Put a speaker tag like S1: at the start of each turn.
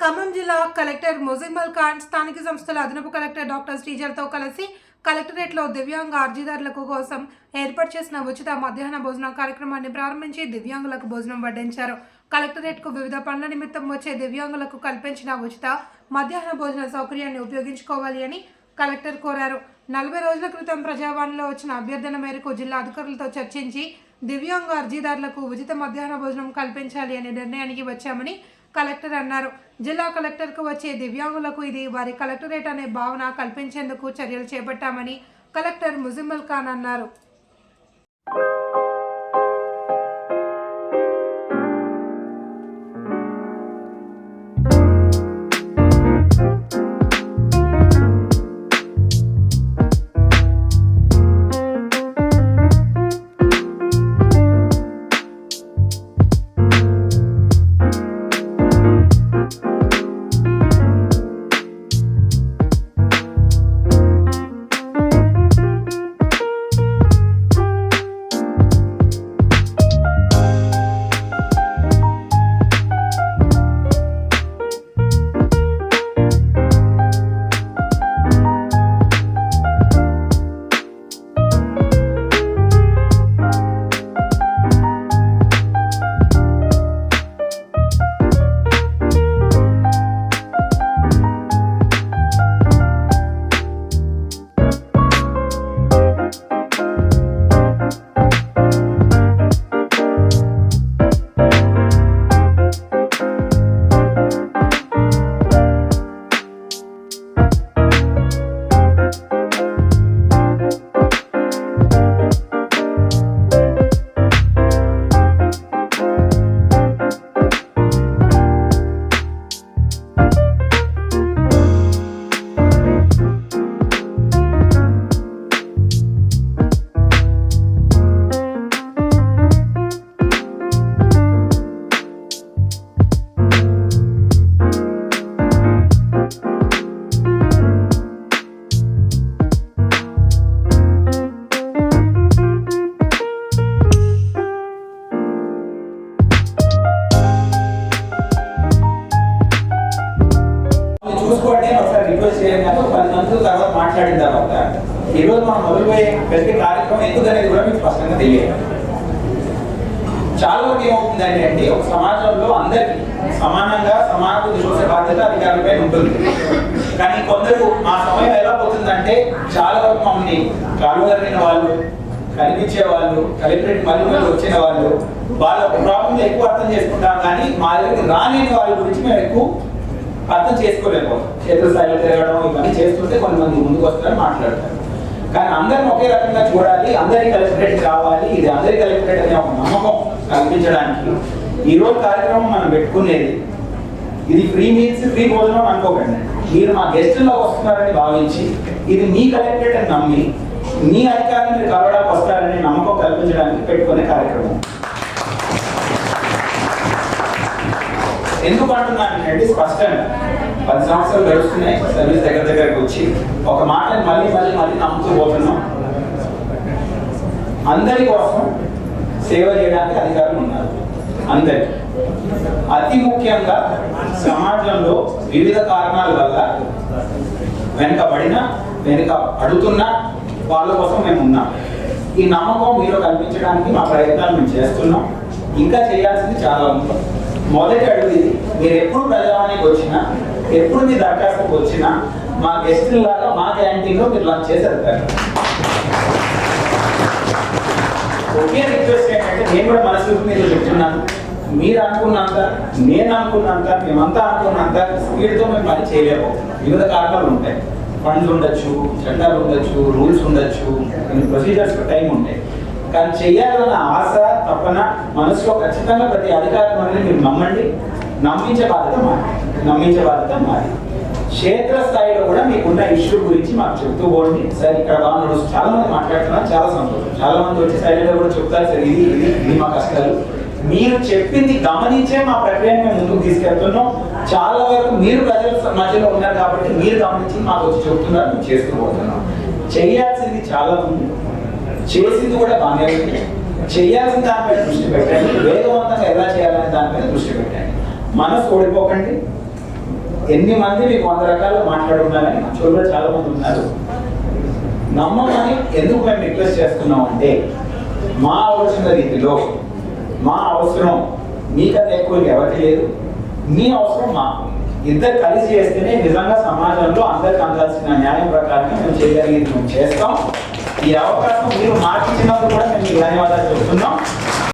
S1: ఖమ్మం జిల్లా కలెక్టర్ ముజిమ్మల్ ఖాన్ స్థానిక సంస్థల అదనపు కలెక్టర్ డాక్టర్ శ్రీజర్తో కలిసి కలెక్టరేట్లో దివ్యాంగ అర్జీదారులకు కోసం ఏర్పాటు చేసిన ఉచిత మధ్యాహ్న భోజన కార్యక్రమాన్ని ప్రారంభించి దివ్యాంగులకు భోజనం వడ్డించారు. కలెక్టరేట్కు వివిధ పనుల నిమిత్తం వచ్చే దివ్యాంగులకు కల్పించిన ఉచిత మధ్యాహ్న భోజన సౌకర్యాన్ని ఉపయోగించుకోవాలి అని కలెక్టర్ కోరారు. నలభై రోజుల క్రితం ప్రజావాణిలో వచ్చిన అభ్యర్థన మేరకు జిల్లా అధికారులతో చర్చించి దివ్యాంగ అర్జీదారులకు ఉచిత మధ్యాహ్న భోజనం కల్పించాలి అనే నిర్ణయానికి వచ్చామని కలెక్టర్ అన్నారు. జిల్లా కలెక్టర్కు వచ్చే దివ్యాంగులకు ఇది వారి కలెక్టరేట్ అనే భావన కల్పించేందుకు చర్యలు చేపట్టామని కలెక్టర్ ముజిమ్మల్ ఖాన్ అన్నారు.
S2: ఒకసారి పది మంది తర్వాత మాట్లాడిన తర్వాత ఈ రోజు మనం మొదలుపోయే ప్రతి కార్యక్రమం ఎందుకు అనేది కూడా మీకు స్పష్టంగా తెలియాలి చాలా వరకు ఏమవుతుందండి అంటే ఒక సమాజంలో అందరికి సమానంగా సమానత చూసే బాధ్యత అధికారులపై ఉంటుంది. కానీ కొందరు ఆ సమయం ఎలా పోతుందంటే చాలా వరకు మమ్మల్ని కాలువరిన వాళ్ళు కనిపించే వాళ్ళు కలెక్టరేట్ మళ్ళీ మళ్ళీ వచ్చిన వాళ్ళు వాళ్ళ ప్రాబ్లం ఎక్కువ అర్థం చేసుకుంటాం కానీ మా దగ్గరికి రాలేని వాళ్ళ గురించి మేము ఎక్కువ అర్థం చేసుకోలేకపోతాం. క్షేత్రస్థాయిలో తిరగడం ఇవన్నీ చేస్తుంటే కొంతమంది ముందుకు వస్తారు మాట్లాడతారు. కానీ అందరిని ఒకే రకంగా చూడాలి అందరి కలెక్టరేట్ కావాలి ఇది అందరి కలెక్టరేట్ అనే ఒక నమ్మకం కల్పించడానికి ఈ రోజు కార్యక్రమం మనం పెట్టుకునేది ఇది ఫ్రీ మీల్స్ ఫ్రీ భోజనం అనుకోకండి. మీరు మా గెస్టుల్లో వస్తున్నారని భావించి ఇది మీ కలెక్టరేట్ అని నమ్మి మీ అధికారం మీరు కలవడానికి వస్తారని నమ్మకం కల్పించడానికి పెట్టుకునే కార్యక్రమం. ఎందుకు అంటున్నానంటే స్పష్టంగా పది సంవత్సరాలు గడుస్తున్నాయి. సర్వీస్ దగ్గర దగ్గరకు వచ్చి ఒక మాటని మళ్ళీ మళ్ళీ మళ్ళీ నమ్ముతూ పోతున్నాం. అందరి కోసం సేవ చేయడానికి అధికారులు ఉన్నారు. అందరి. అతి ముఖ్యంగా సమాజంలో వివిధ కారణాల వల్ల వెనుకబడిన వెనుక అడుగుతున్న వాళ్ళ కోసం మేము ఉన్నాం. ఈ నమ్మకం మీలో కల్పించడానికి మా ప్రయత్నాలు మేము చేస్తున్నాం. ఇంకా చేయాల్సింది చాలా ఉంది. మొదటి అడుగు ఇది. మీరు ఎప్పుడు ప్రజావానికి వచ్చినా ఎప్పుడు మీ దరఖాస్తుకు వచ్చినా మా గెస్ట్ లాగా మా క్యాంటీన్లో మీరు లంచ్ చేసి వెళ్తారు. ఒకే రిక్వెస్ట్ ఏంటంటే నేను కూడా మనసు మీరు చెప్తున్నాను. మీరు అనుకున్నంత నేను అనుకున్నంత మేమంతా అనుకున్నంత స్పీడ్తో మేము పని చేయలేము. వివిధ కారణాలు ఉంటాయి. ఫండ్స్ ఉండొచ్చు చట్టాలు ఉండొచ్చు రూల్స్ ఉండొచ్చు కొన్ని ప్రొసీజర్స్ టైం ఉంటాయి. కానీ చేయాలన్న ఆశ తప్పన మనసులో ఖచ్చితంగా ప్రతి అధికారం అనేది మీరు నమ్మండి. నమ్మించే బాధ్యత మాది. నమ్మించే బాధ్యత మాది. క్షేత్ర స్థాయిలో కూడా మీకున్న ఇష్యూ గురించి మాకు చెప్తూ పోండి. సార్ ఇక్కడ బాగా చాలా మంది మాట్లాడుతున్నారు. చాలా సంతోషం. చాలా మంది వచ్చి సైలెంట్ కూడా చెప్తారు. సార్ ఇది ఇది ఇది మా కష్టాలు. మీరు చెప్పింది గమనించే మా ప్రక్రియను మేము ముందుకు తీసుకెళ్తున్నాం. చాలా వరకు మీరు ప్రజల మధ్యలో ఉన్నారు కాబట్టి మీరు గమనించి మాకు వచ్చి చెప్తున్నారు. మేము చేస్తూ పోతున్నాం. చేయాల్సింది చాలా ఉంది. చేసింది కూడా బాగానే ఉంది. చేయాల్సిన దానిపై దృష్టి పెట్టండి. వేగవంతంగా ఎలా చేయాలనే దానిపైన దృష్టి పెట్టండి. మనసు ఓడిపోకండి. ఎన్ని మంది మీకు వంద రకాలు మాట్లాడున్నారని చోట్ల చాలా మంది ఉన్నారు. నమ్మమని ఎందుకు మేము రిక్వెస్ట్ చేస్తున్నాం అంటే మా ఆలోచన రీతిలో మా అవసరం మీకన్నా ఎక్కువ ఎవరికి లేదు. మీ అవసరం మాకు. ఇద్దరు కలిసి చేస్తేనే నిజంగా సమాజంలో అందరికి అందాల్సిన న్యాయం ప్రకారం మేము చేయగలిగింది మేము చేస్తాం. ఈ అవకాశం మీరు మాకు ఇచ్చినందుకు కూడా మేము ధన్యవాదాలు చెప్తున్నాం.